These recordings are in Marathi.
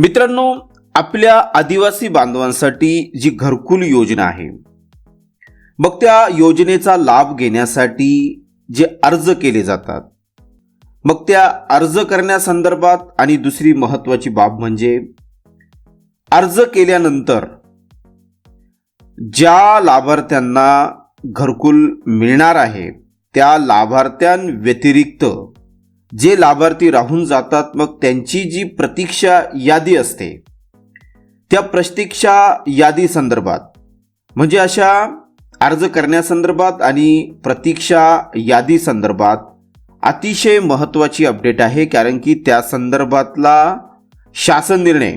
मित्रांनो आपल्या आदिवासी बांधवांसाठी जी घरकुल योजना आहे मग त्या योजनेचा लाभ घेण्यासाठी जे अर्ज केले जातात मग त्या अर्ज करण्यासंदर्भात आणि दुसरी महत्त्वाची बाब म्हणजे अर्ज केल्यानंतर ज्या लाभार्थ्यांना घरकुल मिळणार आहे त्या लाभार्थ्यांव्यतिरिक्त जे लाभार्थी राहून जातात मग त्यांची जी प्रतीक्षा यादी असते त्या प्रतीक्षा यादी संदर्भात म्हणजे अशा अर्ज करण्यासंदर्भात आणि प्रतीक्षा यादी संदर्भात अतिशय महत्त्वाची अपडेट आहे कारण की त्या संदर्भातला शासन निर्णय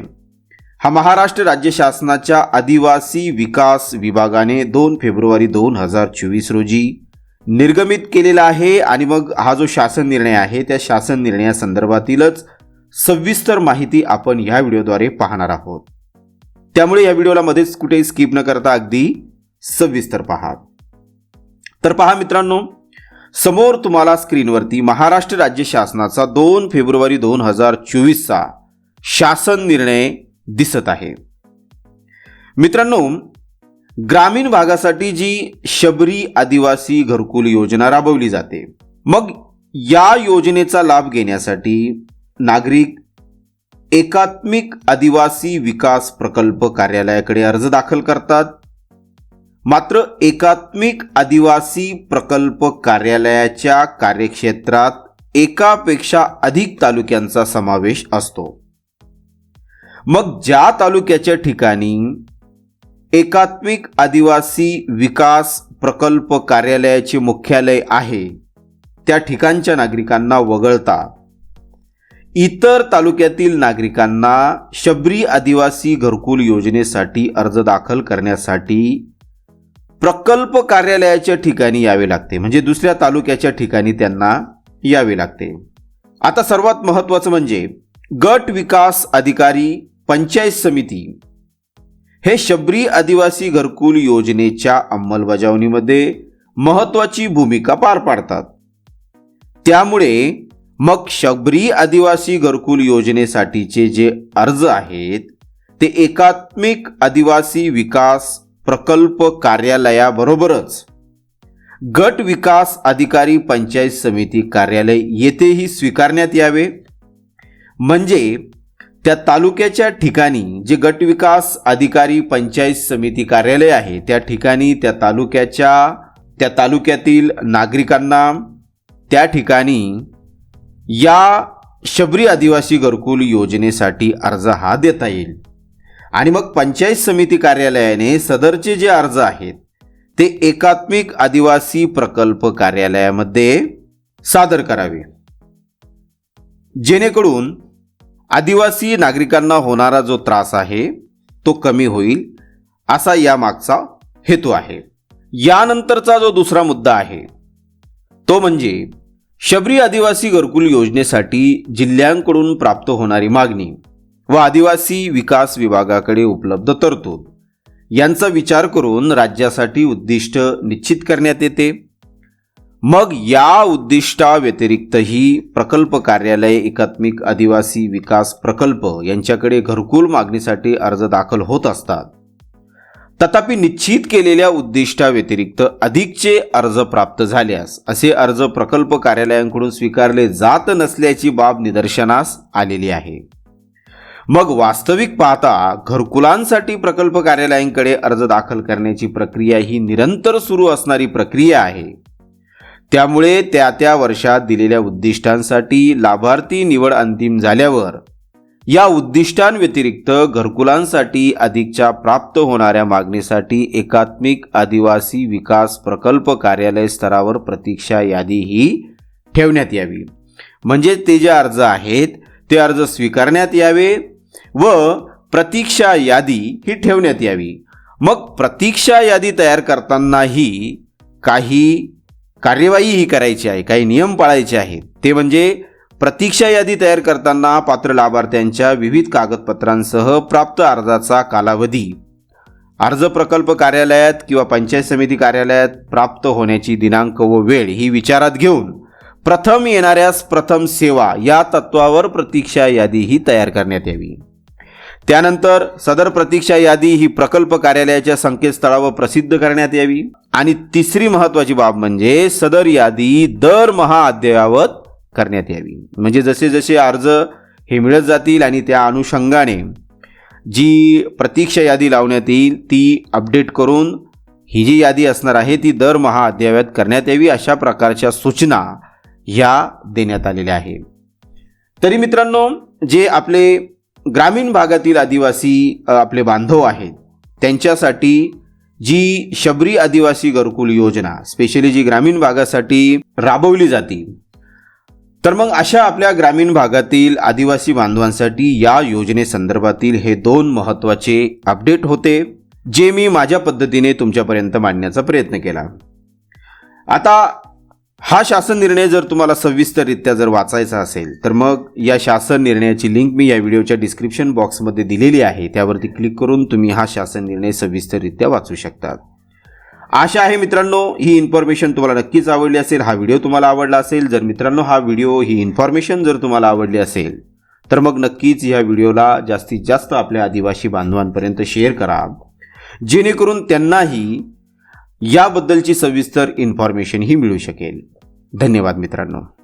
हा महाराष्ट्र राज्य शासनाच्या आदिवासी विकास विभागाने दोन फेब्रुवारी दोन हजार चोवीस रोजी निर्गमित केलेला आहे आणि मग हा जो शासन निर्णय आहे त्या शासन निर्णयासंदर्भातीलच सविस्तर माहिती आपण ह्या व्हिडिओद्वारे पाहणार आहोत. त्यामुळे या व्हिडिओला मध्येच कुठेही स्किप न करता अगदी सविस्तर पहा. तर पहा मित्रांनो समोर तुम्हाला स्क्रीनवरती महाराष्ट्र राज्य शासनाचा दोन फेब्रुवारी दोन हजार चोवीसचा शासन निर्णय दिसत आहे. मित्रांनो ग्रामीण भागासाठी जी शबरी आदिवासी घरकुल योजना राबवली जाते मग या योजनेचा लाभ घेण्यासाठी नागरिक एकात्मिक आदिवासी विकास प्रकल्प कार्यालयाकडे अर्ज दाखल करतात. मात्र एकात्मिक आदिवासी प्रकल्प कार्यालयाच्या कार्यक्षेत्रात एकापेक्षा अधिक तालुक्यांचा समावेश असतो. मग ज्या तालुक्याच्या ठिकाणी एकात्मिक आदिवासी विकास प्रकल्प कार्यालयाचे मुख्यालय आहे. त्या ठिकाणच्या नागरिकांना वगळता इतर तालुक्यातील नागरिकांना शबरी आदिवासी घरकुल योजनेसाठी अर्ज दाखल करण्यासाठी प्रकल्प कार्यालयाच्या ठिकाणी यावे लागते. म्हणजे दुसऱ्या तालुक्याच्या ठिकाणी त्यांना यावे लागते. आता सर्वात महत्त्वाचं म्हणजे गट विकास अधिकारी पंचायत समिती हे शबरी आदिवासी घरकुल योजनेच्या अंमलबजावणीमध्ये महत्त्वाची भूमिका पार पाडतात. त्यामुळे मग शबरी आदिवासी घरकुल योजनेसाठीचे जे अर्ज आहेत ते एकात्मिक आदिवासी विकास प्रकल्प कार्यालयाबरोबरच गट विकास अधिकारी पंचायत समिती कार्यालय येथेही स्वीकारण्यात यावे. म्हणजे त्या तालुक्याच्या ठिकाणी जे गट विकास अधिकारी पंचायत समिती कार्यालय आहे त्या ठिकाणी त्या तालुक्याच्या त्या तालुक्यातील नागरिकांना त्या ठिकाणी या शबरी आदिवासी घरकुल योजनेसाठी अर्ज हा देता येईल. आणि मग पंचायत समिती कार्यालयाने सदरचे जे अर्ज आहेत ते एकात्मिक आदिवासी प्रकल्प कार्यालयामध्ये सादर करावे. जेणेकरून आदिवासी नागरिकांना होणारा जो त्रास आहे तो कमी होईल असा या मागचा हेतू आहे. यानंतरचा जो दुसरा मुद्दा आहे तो म्हणजे शबरी आदिवासी घरकुल योजनेसाठी जिल्ह्यांकडून प्राप्त होणारी मागणी व आदिवासी विकास विभागाकडे उपलब्ध तरतूद. यांचा विचार करून राज्यासाठी उद्दिष्ट निश्चित करण्यात येते. मग या उद्दिष्टाव्यतिरिक्तही प्रकल्प कार्यालय एकात्मिक आदिवासी विकास प्रकल्प यांच्याकडे घरकुल मागणीसाठी अर्ज दाखल होत असतात. तथापि निश्चित केलेल्या उद्दिष्टाव्यतिरिक्त अधिकचे अर्ज प्राप्त झाल्यास असे अर्ज प्रकल्प कार्यालयांकडून स्वीकारले जात नसल्याची बाब निदर्शनास आलेली आहे. मग वास्तविक पाहता घरकुलांसाठी प्रकल्प कार्यालयांकडे अर्ज दाखल करण्याची प्रक्रिया ही निरंतर सुरू असणारी प्रक्रिया आहे. त्यामुळे त्या त्या वर्षात दिलेल्या उद्दिष्टांसाठी लाभार्थी निवड अंतिम झाल्यावर या उद्दिष्टांव्यतिरिक्त घरकुलांसाठी अधिकच्या प्राप्त होणाऱ्या मागणीसाठी एकात्मिक आदिवासी विकास प्रकल्प कार्यालय स्तरावर प्रतीक्षा यादी ही ठेवण्यात यावी. म्हणजे ते जे अर्ज आहेत ते अर्ज स्वीकारण्यात यावे व प्रतीक्षा यादी ही ठेवण्यात यावी. मग प्रतीक्षा यादी तयार करतानाही काही कार्यवाही ही करायची आहे काही नियम पाळायचे आहेत. ते म्हणजे प्रतीक्षा यादी तयार करताना पात्र लाभार्थ्यांच्या विविध कागदपत्रांसह प्राप्त अर्जाचा कालावधी. अर्ज प्रकल्प कार्यालयात किंवा पंचायत समिती कार्यालयात प्राप्त होण्याची दिनांक व वेळ ही विचारात घेऊन प्रथम येणाऱ्यास प्रथम सेवा या तत्वावर प्रतीक्षा यादी ही तयार करण्यात यावी. त्यानंतर सदर प्रतीक्षा यादी ही प्रकल्प कार्यालयाच्या संकेतस्थळावर प्रसिद्ध करण्यात यावी. आणि तिसरी महत्वाची बाब म्हणजे सदर यादी दरमहा अद्ययावत करण्यात यावी. म्हणजे जसे जसे अर्ज हे मिळत जातील आणि त्या अनुषंगाने जी प्रतीक्षा यादी लावण्यात येईल ती अपडेट करून ही जी यादी असणार आहे ती दरमहा अद्ययावत करण्यात यावी अशा प्रकारच्या सूचना ह्या देण्यात आलेल्या आहे. तरी मित्रांनो जे आपले ग्रामीण भागातील आदिवासी आपले बांधव आहेत. त्यांच्यासाठी जी शबरी आदिवासी घरकुल योजना स्पेशली जी ग्रामीण भागासाठी राबवली जाते तर मग अशा आपल्या ग्रामीण भागातील आदिवासी बांधवांसाठी या योजनेसंदर्भातील हे दोन महत्त्वाचे अपडेट होते जे मी माझ्या पद्धतीने तुमच्यापर्यंत मांडण्याचा प्रयत्न केला. आता हा शासन निर्णय जर तुम्हाला सविस्तररित्या जर वाचायचा असेल तर मग या शासन निर्णयाची लिंक मी या व्हिडिओच्या डिस्क्रिप्शन बॉक्समध्ये दिलेली आहे. त्यावरती क्लिक करून तुम्ही हा शासन निर्णय सविस्तररित्या वाचू शकतात. आशा आहे मित्रांनो ही इन्फॉर्मेशन तुम्हाला नक्कीच आवडली असेल. हा व्हिडिओ तुम्हाला आवडला असेल. जर मित्रांनो हा व्हिडिओ ही इन्फॉर्मेशन जर तुम्हाला आवडली असेल तर मग नक्कीच या व्हिडिओला जास्तीत जास्त आपल्या आदिवासी बांधवांपर्यंत शेअर करा. जेणेकरून त्यांनाही याबद्दलची सविस्तर इन्फॉर्मेशनही मिळू शकेल. धन्यवाद मित्रांनो.